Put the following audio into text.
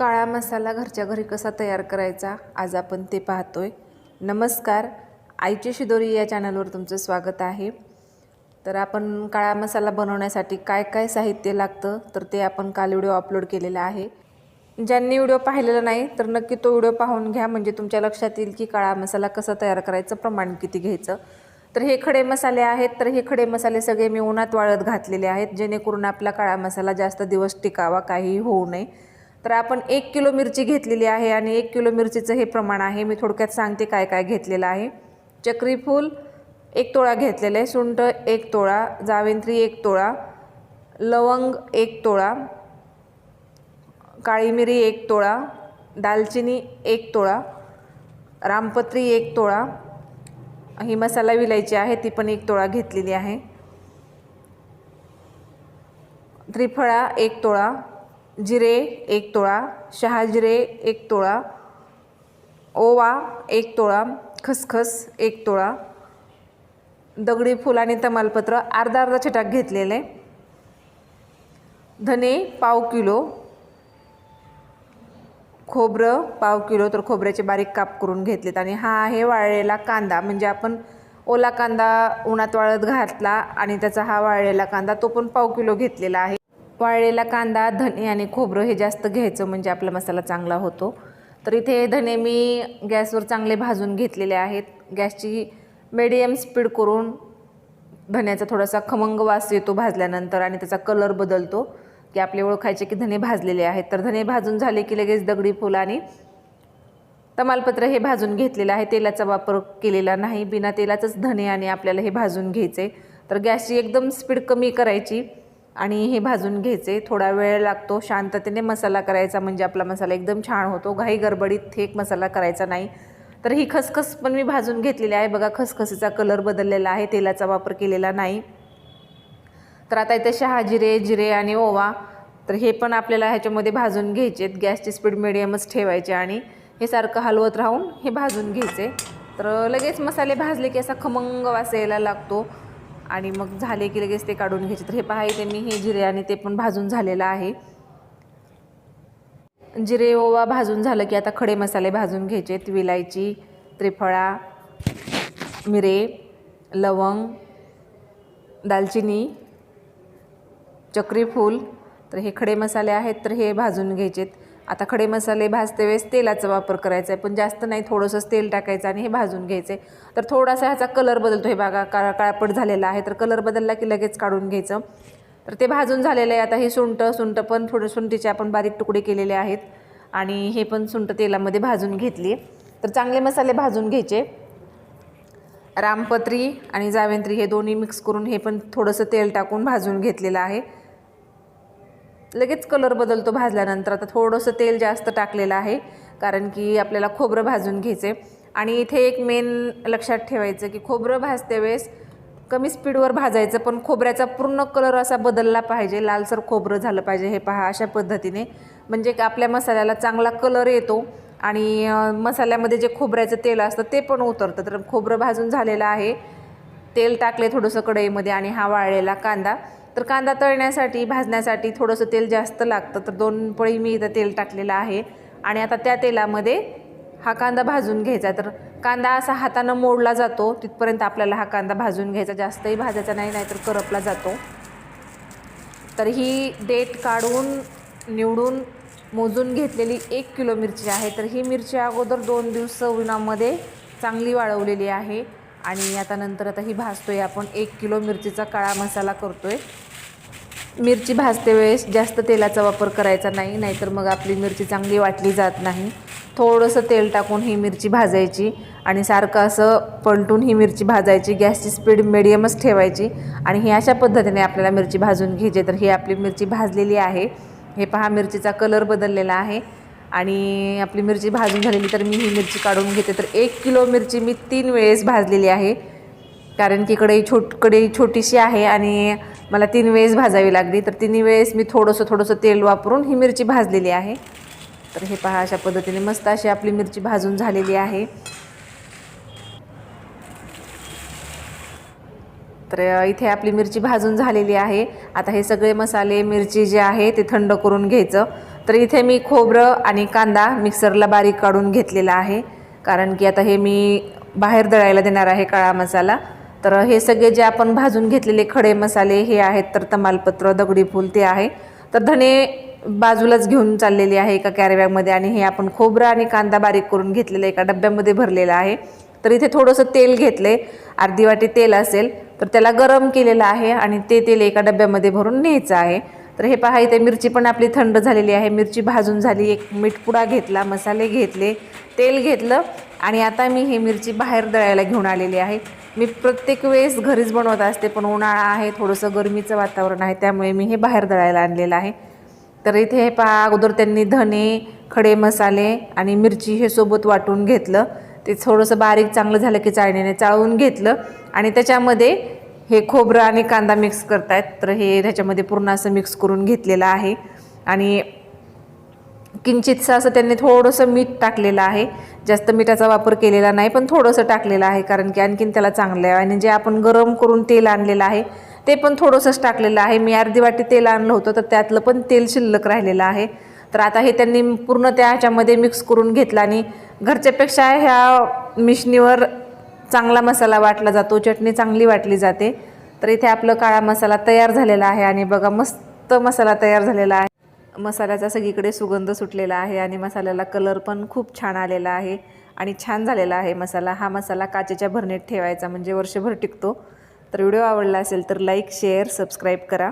काळा मसाला घरच्या घरी कसा तयार करायचा आज आपण ते पाहतोय. नमस्कार आईची शिदोरी या चॅनलवर तुमचं स्वागत आहे. तर आपण काळा मसाला बनवण्यासाठी काय काय साहित्य लागतं तर ते आपण काल व्हिडिओ अपलोड केलेला आहे. ज्यांनी व्हिडिओ पाहिलेला नाही तर नक्की तो व्हिडिओ पाहून घ्या म्हणजे तुमच्या लक्षात येईल की काळा मसाला कसा तयार करायचं प्रमाण किती घ्यायचं. तर हे खडे मसाले आहेत तर हे खडे मसाले सगळे मी उन्हात वाळत घातलेले आहेत जेणेकरून आपला काळा मसाला जास्त दिवस टिकावा काहीही होऊ नये. तर आपण एक किलो मिरची घेतलेली आहे आणि एक किलो मिरचीचं हे प्रमाण आहे. मी थोडक्यात सांगते काय काय घेतलेलं आहे. चक्रीफूल एक तोळा घेतलेलं आहे. सुंठ एक तोळा जावेंत्री एक तोळा लवंग एक तोळा काळी मिरी एक तोळा दालचिनी एक तोळा रामपत्री एक तोळा ही मसाला विलायची आहे ती पण एक तोळा घेतलेली आहे. त्रिफळा एक तोळा जिरे एक तोळा शहाजिरे एक तोळा ओवा एक तोळा खसखस एक तोळा दगडी फुल आणि तमालपत्र अर्धा अर्धा छटाक घेतलेले. धने पाव किलो. खोबरं पाव किलो तर खोबऱ्याचे बारीक काप करून घेतलेत. आणि हा आहे वाळलेला कांदा. म्हणजे आपण ओला कांदा उन्हात वाळत घातला आणि त्याचा हा वाळलेला कांदा तो पण पाव किलो घेतलेला आहे. वाळलेला कांदा धने आणि खोबरं हे जास्त घ्यायचं म्हणजे आपला मसाला चांगला होतो. तर इथे धने मी गॅसवर चांगले भाजून घेतलेले आहेत. गॅसची मिडियम स्पीड करून धन्याचा थोडासा खमंग वास येतो भाजल्यानंतर आणि त्याचा कलर बदलतो. की आपले ओळखायचे की धने भाजलेले आहेत. तर धने भाजून झाले की लगेच दगडी फुलं आणि तमालपत्र हे भाजून घेतलेलं आहे. तेलाचा वापर केलेला नाही. बिना तेलाचंच धने आणि आपल्याला हे भाजून घ्यायचे. तर गॅसची एकदम स्पीड कमी करायची. आणि हे भाजून घ्यायचे. थोडा वेळ लागतो. शांततेने मसाला करायचा म्हणजे आपला मसाला एकदम छान होतो. घाई गडबडीत थेक मसाला करायचा नाही. तर ही खसखस पण मी भाजून घेतलेली आहे. बघा खसखसीचा कलर बदललेला आहे. तेलाचा वापर केलेला नाही. तर आता इथे शहा जिरे जिरे आणि ओवा. तर हे पण आपल्याला ह्याच्यामध्ये भाजून घ्यायचे गॅसची स्पीड मिडियमच ठेवायचे आणि हे सारखं हलवत राहून हे भाजून घ्यायचे. तर लगेच मसाले भाजले की असा खमंग वास यायला लागतो. आणि मग झाले की लगेच ते काढून घ्यायचे. तर हे पहा इथे मी हे जिरे आणि ते पण भाजून झालेलं आहे. जिरे ओवा भाजून झालं की आता खडे मसाले भाजून घ्यायचे विलायची त्रिफळा मिरे लवंग दालचिनी चक्रीफूल. तर हे खडे मसाले आहेत तर हे भाजून घ्यायचेत आता खडे मसाले भाजते वेळेस तेलाचा वापर करायचा आहे पण जास्त नाही थोडंसंच तेल टाकायचं आणि हे भाजून घ्यायचे तर थोडासा ह्याचा कलर बदलतो हे बागा काळा काळपट झालेला आहे तर कलर बदलला की लगेच काढून घ्यायचं. तर ते भाजून झालेलं आहे आता हे सुंट सुंट पण थोडं सुंटीचे आपण बारीक तुकडे केलेले आहेत. आणि हे पण सुंट तेलामध्ये भाजून घेतली. तर चांगले मसाले भाजून घ्यायचे. रामपत्री आणि जावेंत्री हे दोन्ही मिक्स करून हे पण थोडंसं तेल टाकून भाजून घेतलेलं आहे. लगेच कलर बदलतो भाजल्यानंतर. आता थोडंसं तेल जास्त टाकलेलं आहे कारण की आपल्याला खोबरं भाजून घ्यायचे. आणि इथे एक मेन लक्षात ठेवायचं की खोबरं भाजते वेळेस कमी स्पीडवर भाजायचं पण खोबऱ्याचा पूर्ण कलर असा बदलला पाहिजे. लालसर खोबरं झालं पाहिजे हे पहा अशा पद्धतीने. म्हणजे आपल्या मसाल्याला चांगला कलर येतो आणि मसाल्यामध्ये जे खोबऱ्याचं तेल असतं ते पण उतरतं. तर खोबरं भाजून झालेलं आहे. तेल टाकले थोडंसं कढईमध्ये आणि हा वाळलेला कांदा. तर कांदा तळण्यासाठी भाजण्यासाठी थोडंसं तेल जास्त लागतं. तर दोन पळी मी इथं तेल टाकलेलं आहे. आणि आता त्या तेलामध्ये हा कांदा भाजून घ्यायचा. तर कांदा असा हातानं मोडला जातो. तिथपर्यंत आपल्याला हा कांदा भाजून घ्यायचा. जास्तही भाजायचा नाही नाहीतर करपला जातो. तर ही डेट काढून निवडून मोजून घेतलेली एक किलो मिरची आहे. तर ही मिरची अगोदर दोन दिवस उन्हामध्ये चांगली वाळवलेली आहे. आणि आता नंतर आता ही भाजतो आहे आपण. एक किलो मिरचीचा काळा मसाला करतो आहे मिरची भाजते वेळेस जास्त तेलाचा वापर करायचा नाही नाहीतर मग आपली मिरची चांगली वाटली जात नाही. थोडंसं तेल टाकून ही मिरची भाजायची आणि सारखं असं पलटून ही मिरची भाजायची. गॅसची स्पीड मिडियमच ठेवायची आणि ही अशा पद्धतीने आपल्याला मिरची भाजून घ्यायची. तर ही आपली मिरची भाजलेली आहे. हे पहा मिरचीचा कलर बदललेला आहे. आणि आपली मिरची भाजून झालेली तर मी ही मिरची काढून घेते. तर एक किलो मिरची मी तीन वेळेस भाजलेली आहे. कारण की कढई छोट कढई छोटीशी आहे आणि मला तीन वेळेस भाजावी लागली. तर तिन्ही वेळेस मी थोडंसं थोडंसं तेल वापरून ही मिरची भाजलेली आहे. तर हे पहा अशा पद्धतीने मस्त अशी आपली मिरची भाजून झालेली आहे. तर इथे आपली मिरची भाजून झालेली आहे. आता हे सगळे मसाले मिरची जे आहे ते थंड करून घ्यायचं. तर इथे मी खोबरं आणि कांदा मिक्सरला बारीक काढून घेतलेला आहे. कारण की आता हे मी बाहेर दळायला देणार आहे काळा मसाला. तर हे सगळे जे आपण भाजून घेतलेले खडे मसाले हे आहेत तर तमालपत्र दगडी फूल ते आहे. तर धने बाजूलाच घेऊन चाललेली आहे एका कॅरीबॅगमध्ये आणि हे आपण खोबरं आणि कांदा बारीक करून घेतलेलं एका डब्यामध्ये भरलेलं आहे. तर इथे थोडंसं तेल घेतले अर्धी वाटी तेल असेल तर त्याला गरम केलेलं आहे आणि ते तेल एका डब्यामध्ये भरून न्यायचं आहे. तर हे पहा इथे मिरची पण आपली थंड झालेली आहे. मिरची भाजून झाली एक मीठपुडा घेतला मसाले घेतले तेल घेतलं आणि आता मी ही मिरची बाहेर दळायला घेऊन आलेली आहे. मी प्रत्येक वेळेस घरीच बनवत असते पण उन्हाळा आहे थोडंसं गरमीचं वातावरण आहे त्यामुळे मी हे बाहेर दळायला आणलेलं आहे. तर इथे हे पहा अगोदर त्यांनी धने खडे मसाले आणि मिरची हे सोबत वाटून घेतलं. ते थोडंसं बारीक चांगलं झालं की चाळणीने चाळून घेतलं आणि त्याच्यामध्ये हे खोबरं आणि कांदा मिक्स करतायत तर हे ह्याच्यामध्ये पूर्ण असं मिक्स करून घेतलेलं आहे. आणि किंचितसं असं त्यांनी थोडंसं मीठ टाकलेलं आहे. जास्त मिठाचा वापर केलेला नाही पण थोडंसं टाकलेलं आहे कारण की आणखीन त्याला चांगलं आहे. आणि जे आपण गरम करून तेल आणलेलं आहे ते पण थोडंसंच टाकलेलं आहे. मी अर्धी वाटी तेल आणलं होतं तर त्यातलं पण तेल शिल्लक राहिलेलं आहे. तर आता हे त्यांनी पूर्ण त्या ह्याच्यामध्ये मिक्स करून घेतलं. आणि घरच्यापेक्षा ह्या मिशनीवर चांगला मसाला वाटला जातो चटणी चांगली वाटली जाते. तर इथे आपलं काळा मसाला तयार झालेला आहे आणि बघा मस्त मसाला तयार झालेला आहे. मसाल्याचा सगळीकडे सुगंध सुटलेला आहे आणि मसाल्याला कलर पण खूप छान आलेला आहे आणि छान झालेला आहे मसाला. हा मसाला काचेच्या भरणीत ठेवायचा म्हणजे वर्षभर टिकतो. तर व्हिडिओ आवडला असेल तर लाईक शेअर सबस्क्राईब करा.